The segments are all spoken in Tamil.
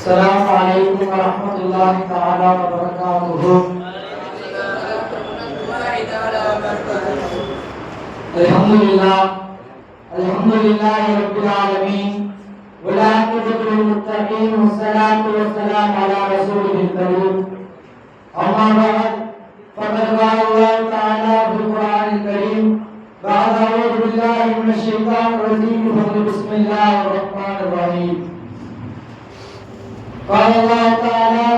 السلام عليكم ورحمة الله تعالى وبركاته. الحمد لله الحمد لله رب العالمين والعاقبة للمتقين والصلاة والسلام على رسوله الكريم. أما بعد فقد قال الله تعالى في القرآن الكريم بعد أعوذ بالله من الشيطان الرجيم بسم الله الرحمن الرحيم. قال الله تعالى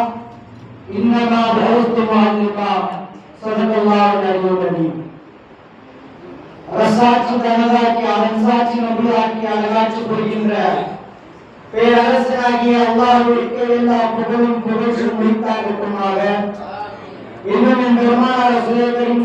إنما بعثت معلما صدق الله العلي العظيم அரசாட்சி தனதாக்கி அரசாட்சி நபியாக்கி அழகாட்சி புரிகின்ற பேரரசனாகிய அல்லாஹ்விற்கு எல்லா புகழும் புகழ்ச்சியும் முடித்தாகட்டுமாக இன்னும் என் பெருமானார் ரசூலுல்லாஹி கரீம்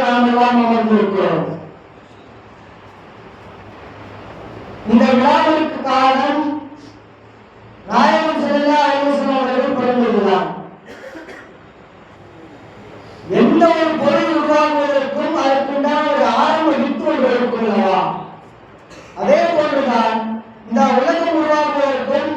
நாம் எல்லாம் அமர்ந்திருக்கிறோம் இந்த விழாவிற்கு காரணம் நாயகம் செல்லா அவர்கள் பிறந்ததுதான் எந்த ஒரு பொருள் உருவாக்குவதற்கும் அதற்குண்டான ஒரு ஆரம்ப வித்து ஒன்று இருக்கும் அல்லவா அதே போன்றுதான் இந்த உலகம் உருவாக்குவதற்கும்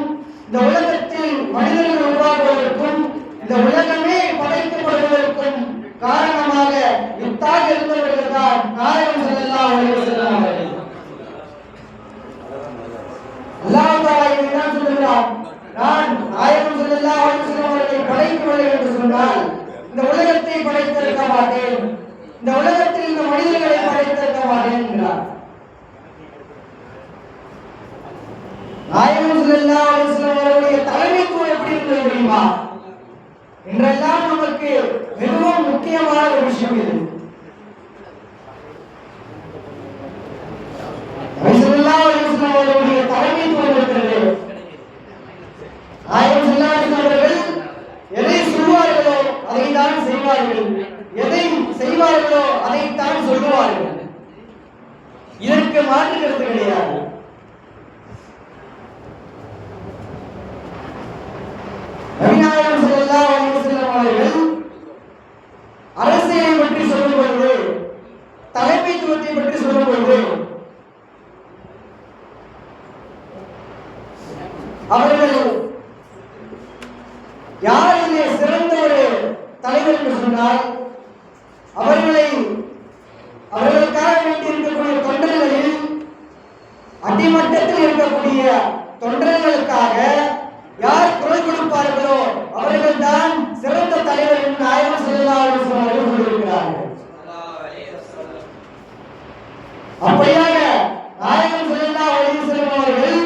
இந்த உலகத்தில் மனிதர்கள் உருவாக்குவதற்கும் இந்த உலகம் படைக்கப்படுவதற்கும் காரணமாக வித்தாக இருந்தவர்கள் தான் நாயகம் செல்லா அலுவலம் அவர்கள் அல்லாஹ் தஆலா என்ன சொல்கிறார் நான் நாயகம் ஸல்லல்லாஹு அலைஹி வஸல்லம் அவர்களை என்று சொன்னால் இந்த உலகத்தை படைத்திருக்க மாட்டேன். இந்த உலகத்தில் இந்த மனிதர்களை படைத்திருக்க மாட்டேன் என்கிறார். நாயகம் ஸல்லல்லாஹு அவருடைய தலைமைத்துவம் எப்படி இருந்தது தெரியுமா? இன்றெல்லாம் நமக்கு மிகவும் முக்கியமான ஒரு விஷயம் இது ஸல்லல்லாஹு அலைஹி வஸல்லம் அவருடைய தலைமைத்துவம் இருக்கிறது நாயகம் ஸல்லல்லாஹு அலைஹி வஸல்லம் அவர்கள் எதை சொல்வார்களோ அதை தான் செய்வார்கள் எதை செய்வார்களோ அதைத்தான் சொல்லுவார்கள் இதற்கு மாற்று கருத்து கிடையாது நபிநாயகம் ஸல்லல்லாஹு அலைஹி வஸல்லம் அவர்கள் அரசியலை பற்றி சொல்லும் பொழுது தலைமைத்துவத்தை பற்றி சொல்லும் பொழுது அவர்கள் யார் இங்கே சிறந்த ஒரு தலைவர் என்று சொன்னால் அவர்களை அவர்களுக்காக வேண்டி இருக்கக்கூடிய தொண்டர்களில் அடிமட்டத்தில் இருக்கக்கூடிய தொண்டர்களுக்காக யார் குரல் கொடுப்பார்களோ அவர்கள் தான் சிறந்த தலைவர் என்று நாயகம் செல்லாமல் சொல்லியிருக்கிறார்கள் அப்படியாக நாயகம் செல்லா அலிசலம் அவர்கள்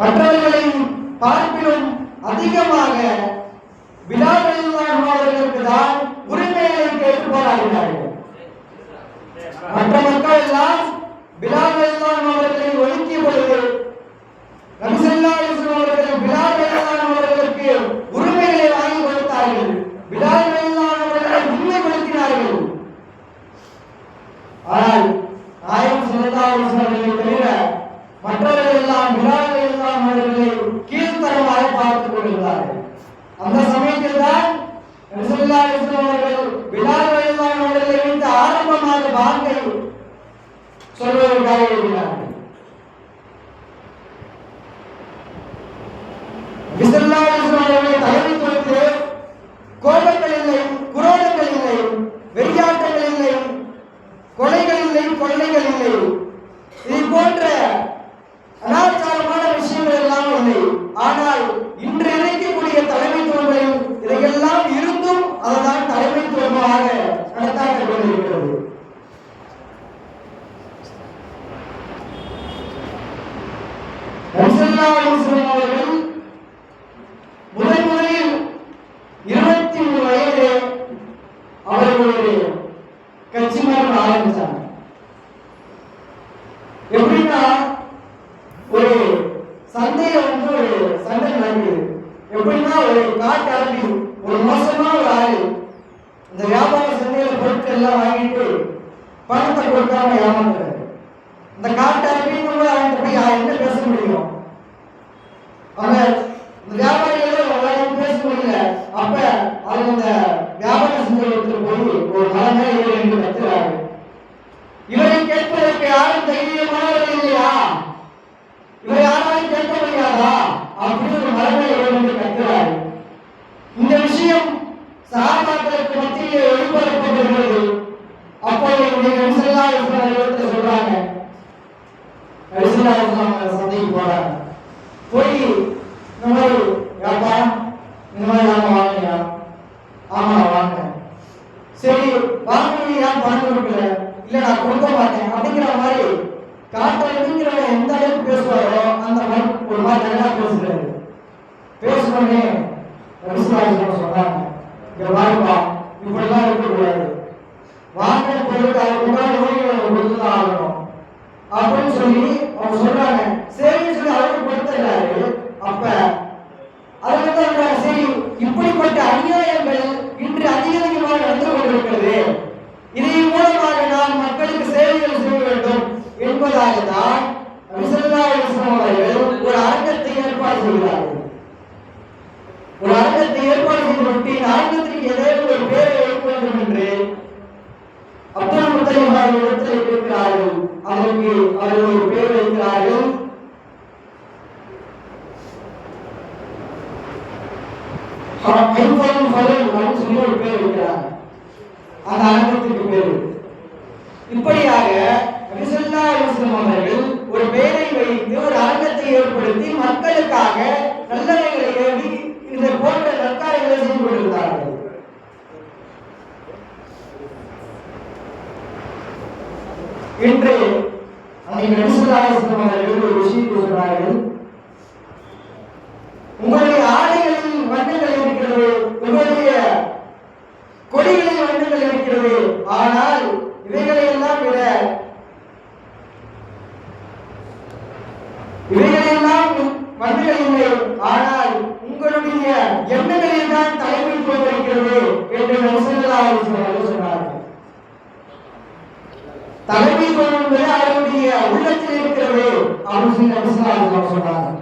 மற்றவர்களின் பார்ப்பிலும் அதிகமாக பிலால் அவர்களுக்கு தான் உரிமைகளை கேட்டு போராடினார்கள் மற்ற மக்கள் எல்லாம் பிலால் அவர்களை ஒதுக்கிய பொழுது நபிசல்லா அலிஸ்லாம் அவர்கள் பிலால் அவர்களுக்கு உரிமைகளை வாங்கி கொடுத்தார்கள் பிலால் அவர்களை உண்மைப்படுத்தினார்கள் ஆனால் நாயகம் ஸல்லல்லாஹு அலைஹி வஸல்லம் தவிர மற்றவர்கள் எல்லாம் பிலால் எல்லாம் அவர்களை கீழ்த்தரமாக பார்த்துக் கொள்கிறார்கள் அந்த சமயத்தில் தான் ஸல்லல்லாஹு அலைஹி வஸல்லம் அவர்கள் வைத்து ஆரம்பமாக சொல்வதற்காக கோபங்கள் இல்லை குரோதங்கள் இல்லை வெறியாட்டங்கள் இல்லை கொலைகள் இல்லை கொள்ளைகள் இல்லை. இது போன்ற அனாச்சாரமான விஷயங்கள் எல்லாம் இல்லை. ஆனால் இன்று சந்தையில வந்து ஒரு சண்டை நடக்குது. எப்படின்னா ஒரு காட்டு அரபி ஒரு மோசமான ஒரு ஆளு இந்த வியாபார சந்தையில பொருட்கள் எல்லாம் வாங்கிட்டு பணத்தை கொடுக்காம ஏமாந்துறாரு இந்த காட்டு அரபின்னு அவன்கிட்ட போய் என்ன பேச முடியும்? அவங்க இந்த வியாபார சொல்றாங்க. இங்க பாருப்பா இப்படிலாம் இருக்கக்கூடாது. வாங்கின பொருளுக்கு முன்னாடி ஆகணும். அப்படின்னு சொல்லி அவங்க சொல்றாங்க. சரின்னு சொல்லி அவருக்கு கொடுத்துறாரு அப்ப அதுக்கு தான் சரி இப்படிப்பட்ட அநியாயங்கள் இன்று அதிகமாக நடந்து கொண்டிருக்கிறது. இதன் மூலமாக நாம் மக்களுக்கு சேவைகள் செய்ய வேண்டும் என்பதாக தான் நபிசல்லா அலிஸ்லாம் அவர்கள் ஒரு அரங்கத்தை ஏற்பாடு செய்கிறார்கள் ஒரு அரங்கத்தை ஏற்பாடு செய்துவிட்டு இந்த அரங்கத்திற்கு ஏதேனும் ஒரு பேரை வைக்க வேண்டும் என்று அப்துல் முத்தலிம் அவர்கள் இடத்தில் இருக்கிறார்கள் அதற்கு அவர்கள் ஒரு பேர் வைக்கிறார்கள் ஐம்பதும் ஃபலன் அப்படின்னு சொல்லி ஒரு பேர் வைக்கிறாங்க அந்த அனுபவத்துக்கு பேரு இப்படியாக நபிசல்லா அலிஸ்லாம் அவர்கள் ஒரு பெயரை வைத்து ஒரு அரங்கத்தை ஏற்படுத்தி மக்களுக்காக நல்லவைகளை ஏவி இந்த போன்ற நற்காரியங்களை செய்து கொண்டிருந்தார்கள். இன்று அன்னைக்கு நபிசல்லா அலிஸ்லாம் அவர்கள் ஒரு விஷயத்தை சொல்றார்கள். உங்களுடைய ஆடைகளில் வண்ணங்கள் இருக்கிறது உங்களுடைய கொடிகளை வண்ணங்கள் இருக்கிறது. ஆனால் இவைகளை எல்லாம் விட இவைகளை எல்லாம் இல்லை. ஆனால் உங்களுடைய எண்ணங்களில் தான் தலைமைத்துவம் இருக்கிறது என்று நபிசல்லா அலிஸ்லாம் அவர்கள் சொன்னார்கள். தலைமைத்துவம் என்பது அவருடைய உள்ளத்தில் இருக்கிறது அப்படின்னு சொல்லி நபிசல்லா அலிஸ்லாம் சொன்னாங்க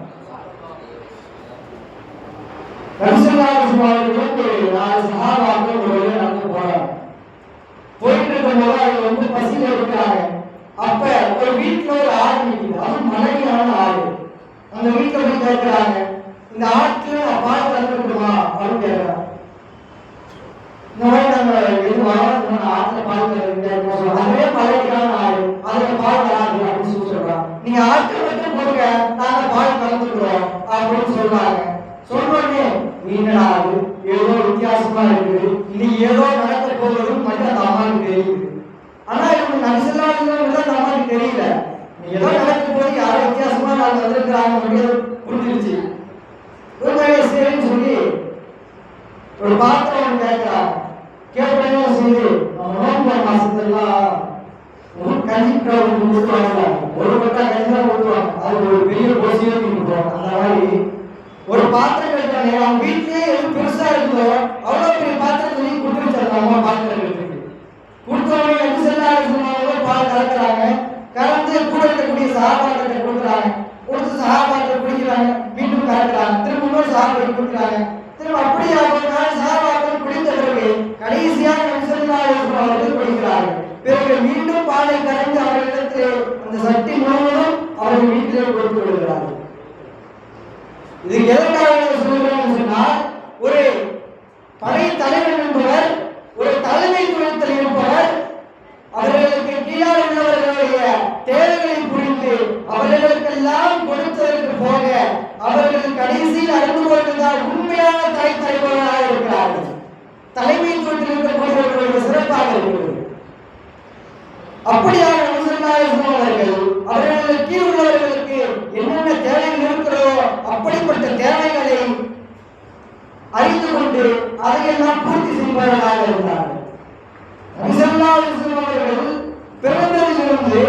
நாலு சஹாபாக்கள் ஒரு வழியா நடந்து போறாங்க போயிட்டு அவங்க வந்து பசியில இருக்கிறாங்க அப்ப ஒரு வீட்டுல ஒரு ஆடு நிக்குது அதுவும் மனைவியான ஆடு. அந்த வீட்டுல போய் கேட்கிறாங்க இந்த ஆட்டுல நான் பால் கறந்துட்டுமா அப்படின்னு கேட்கிறாங்க இந்த மாதிரி நாங்க எது வரோம் ஆட்டுல பால் கறந்து அதுவே மனைவியான ஆடு. அதுல பால் கலாது அப்படின்னு சொல்லி சொல்றாங்க. நீங்க ஆட்டு மட்டும் போடுங்க. நாங்க பால் கலந்துக்கிறோம் அப்படின்னு சொல்றாங்க. சொல்றோன்னே என்னடா அது ஏதோ வித்தியாசமா இருக்குது. இது ஏதோ நடக்க போவதும் மட்டும் அந்த அம்மாவுக்கு தெரியுது ஆனா இவங்க மனுஷனா அந்த அம்மாவுக்கு தெரியல. ஏதோ நடக்க போது யாரோ வித்தியாசமா நாங்க வந்திருக்கிறாங்க அப்படின்னு புரிஞ்சிருச்சு. இவங்க சரின்னு சொல்லி ஒரு பாத்திரம் ஒன்று கேட்கிறாங்க கேட்கறதே சரி நம்ம நோம்பு மாசத்துலாம் ஒரு கஞ்சி ஒன்று ஒரு பட்டா கஞ்சி தான் ஊற்றுவாங்க அது ஒரு பெரிய கோசியே கொடுத்துருவாங்க அந்த மாதிரி ஒரு பாத்திரம் கட்டுறாங்க அவங்க வீட்லயே எதுவும் பெருசா இருந்தோ அவ்வளவு பெரிய பாத்திரத்தையும் கொடுத்துருச்சாங்க அம்மா பாத்திரம் கட்டுறதுக்கு கொடுத்தவங்க எப்படி செல்லாங்க பால் கலக்குறாங்க கலந்து கூட இருக்கக்கூடிய சகாபாத்திரத்தை கொடுக்குறாங்க. கொடுத்து சகாபாத்திரம் குடிக்கிறாங்க. மீண்டும் கலக்குறாங்க திரும்ப இன்னொரு சகாபாத்திரம் கொடுக்குறாங்க. திரும்ப அப்படியே அவங்க சகாபாத்திரம் குடித்த பிறகு கடைசியாக நபிசல்லா அவர்கள் குடிக்கிறார்கள். பிறகு மீண்டும் பாலை கலந்து அவர்களிடத்தில் அந்த சட்டி முழுவதும் அவர்கள் வீட்டிலே கொடுத்து விடுகிறார்கள். இது எதற்காக சொல்கிறோம் சொன்னால் ஒரு படை தலைவன் என்பது ஒரு தலைமைத்துவத்தில் இருப்பவர் அவர்களுக்கு கீழால் உள்ளவர்களுடைய தேவைகளை புரிந்து அவர்களுக்கெல்லாம் கொடுத்ததற்கு போக அவர்கள் கடைசியில் அறிந்து கொண்டுதான் உண்மையான தலை தலைவர்களாக இருக்கிறார்கள். தலைமைத்துவத்தில் இருக்கக்கூடியவர்களுடைய சிறப்பாக இருக்கிறது. அப்படியாக நபிசல்லாஹு அவர்கள் அவர்களுக்கு கீழ் உள்ளவர்களுக்கு என்னென்ன தேவைகள் இருக்கிறதோ அப்படிப்பட்ட தேவைகளை அறிந்து கொண்டு அதையெல்லாம் பூர்த்தி செய்பவர்களாக இருந்தார்கள். அவர்கள் பிறந்ததிலிருந்து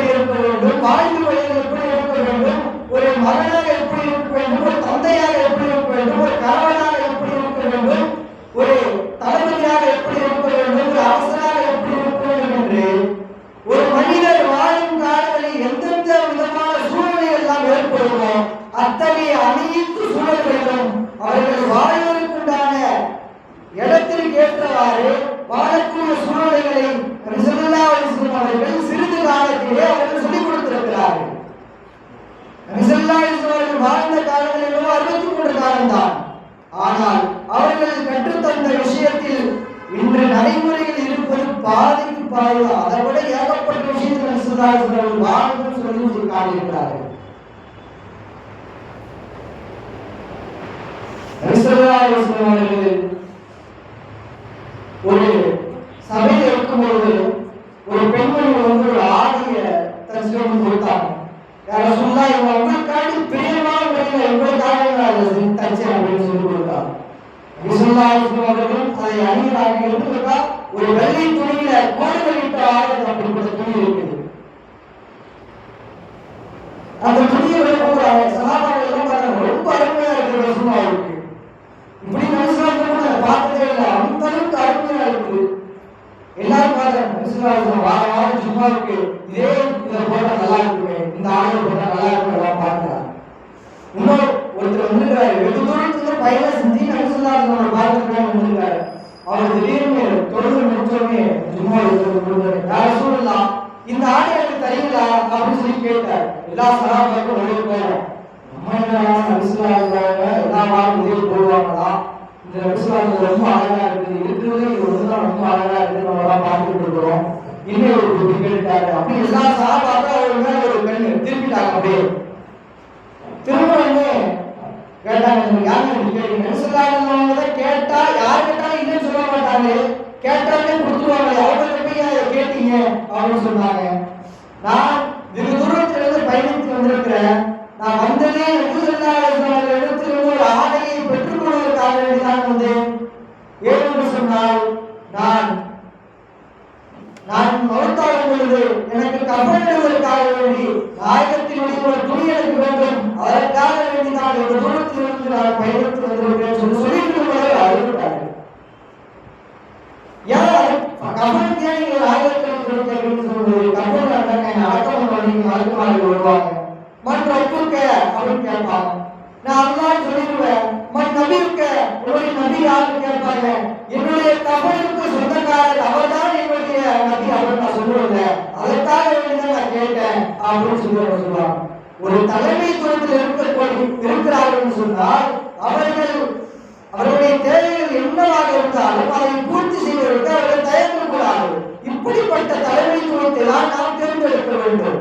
எப்படி இருக்க வேண்டும்? வாழ்வு வழியில் எப்படி இருக்க வேண்டும்? ஒரு மகனாக எப்படி இருக்க வேண்டும்? ஒரு தந்தையாக எப்படி இருக்க வேண்டும்? ஒரு கணவனாக பாதிக்கு பாதி அதை விட ஏகப்பட்ட விஷயத்தில் ரிசல்லா அலிஸ்லாம் வாழ்ந்து சொல்லி காட்டியிருக்கிறார்கள் ரிசல்லா அலிஸ்லாம் ஒரு சபையில் இருக்கும் பொழுது ஒரு பெண்மணி வந்து ஒரு ஆடிய தரிசனம் கொடுத்தாங்க. யார சொன்னா இவங்க உங்களுக்காண்டி பிரியமான முறையில் உங்களுக்காக நான் அதை அப்படின்னு சொல்லி கொடுத்தாங்க. விசுல்லா அவர்கள் அதை அணிகிறாங்க எடுத்துக்கிட்டா ஒரு வெள்ளை துணியில கோடுகள் இட்ட அப்படிப்பட்ட துணி இருக்குது. அந்த துணியை வெளிப்படுறாங்க சகாபாக்கள் எல்லாம் பாருங்க ரொம்ப அருமையா இருக்கு இப்படி மனுஷனாக பார்த்ததே இல்லை. அந்த அளவுக்கு அருமையா இருக்கு எல்லாரும் பார்த்தாங்க மனுஷனாக வார வாரம் சும்மா இருக்கு இதே இதை போட்டா நல்லா இருக்குமே. இந்த ஆடை போட்டா நல்லா இருக்கும் எல்லாம் பார்க்கலாம். இன்னொரு ஒருத்தர் வந்துருக்காரு வெகு தூரத்துல பையனை செஞ்சு மனுஷனாக பார்த்துருக்காங்க வந்துருக்காரு அவர் திடீர்னு தொழுது முடிச்சோடனே சும்மா இருக்கிறது யார சொல்லலாம் இந்த ஆடை எனக்கு தெரியல? அப்படின்னு சொல்லி கேட்டார். எல்லா சலாபாக்கும் வெளியே போறோம் நம்ம என்ன எல்லா வாரம் உதவி போடுவாங்களா? இந்த நபிசுல்லாங்க ரொம்ப அழகா இருக்குது. இருக்கிறதே இது ரொம்ப அழகா இருக்கு நம்ம எல்லாம் பார்த்துட்டு இருக்கிறோம் இன்னும் ஒரு புத்தி கேட்டாரு. அப்படி எல்லா சலாபாக்கும் அவர் மேல ஒரு கண்ணு திருப்பிட்டாங்க அப்படியே. திரும்ப என்ன கேட்டாங்க நீங்க யாரு இப்படி கேட்டீங்க? தான் கேட்டா கேட்டாலும் கேட்டாலே கொடுத்துருவாங்க அவங்கள்ட்ட போய் அதை கேட்டீங்க? அப்படின்னு சொன்னாங்க. நான் வெகு தூரத்துல இருந்து பயணித்து வந்திருக்கிறேன். நான் வந்ததே இடத்துல ஒரு ஆடையை பெற்றுக்கொள்வதற்காக வேண்டிதான் வந்தேன். ஏனென்று சொன்னால் நான் நான் மறுத்தாகும் பொழுது எனக்கு கபலிடுவதற்காக வேண்டி நாயகத்தினுடைய ஒரு துணி எனக்கு வேண்டும். அதற்காக வேண்டி நான் ஒரு தூரத்தில் இருந்து நான் பயணித்து வந்திருக்கிறேன். கேட்டேன் அப்படின்னு சொல்லி சொல்லுவாங்க ஒரு தலைமைத்துவத்தில் இருக்கக்கூடிய இருக்கிறார்கள் சொன்னால் அவர்கள் அவருடைய தேவைகள் என்னவாக இருந்தாலும் அதை பூர்த்தி செய்வதற்கு அவர்கள் தயங்கக்கூடாது. இப்படிப்பட்ட தலைமைத்துவத்தை தான் நாம் தேர்ந்தெடுக்க வேண்டும்.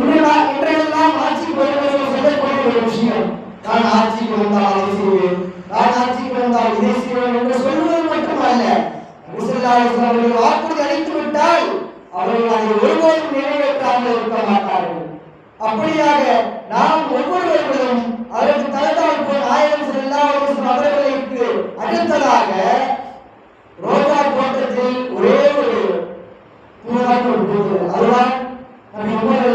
இன்றையெல்லாம் ஆட்சிக்கு வருவதற்கு சொல்லக்கூடிய ஒரு விஷயம் நான் ஆட்சிக்கு வந்தால் அதை செய்வேன் நான் ஆட்சிக்கு வந்தால் இதை செய்வேன் என்று சொல்வது மட்டுமல்ல. வாக்குறுதி அளித்து விட்டால் அவர்கள் நாங்கள் ஒருபோதும் நிறைவேற்றாமல் இருக்க மாட்டார்கள். அப்படியாக நாம் ஒவ்வொருவர்களும் அதற்கு தலைத்தால் போல் ஆயிரம் செல்லாவது அவர்களுக்கு அடுத்ததாக ரோஜா தோட்டத்தில் ஒரே ஒரு பூதான் ஒரு பூத்து அதுதான் நம்ம உமர்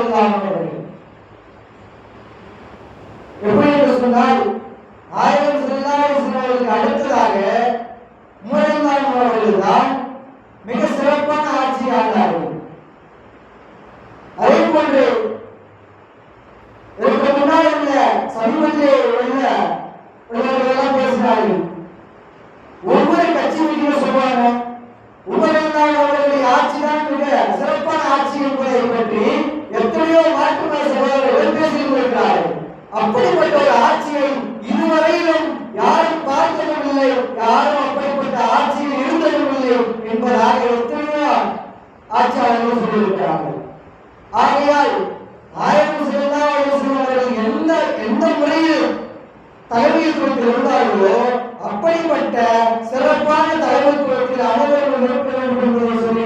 எப்படி என்று சொன்னால் ஆயிரம் செல்லாவது அடுத்ததாக உமர் அவர்கள் தான் மிக சிறப்பான ஆட்சி யாரும் அப்படிப்பட்ட ஆட்சியில் இருந்ததும் என்பதாக எத்தனையோ ஆட்சியாளர்கள் சொல்லியிருக்கிறார்கள். ஆகையால் ஆயிரம் செல்லாவது அவர்கள் எந்த எந்த முறையில் தலைமைத்துவத்தில் இருந்தார்களோ அப்படிப்பட்ட சிறப்பான தலைமைத்துவத்தில் அனைவரும் இருக்க வேண்டும் என்று சொல்லி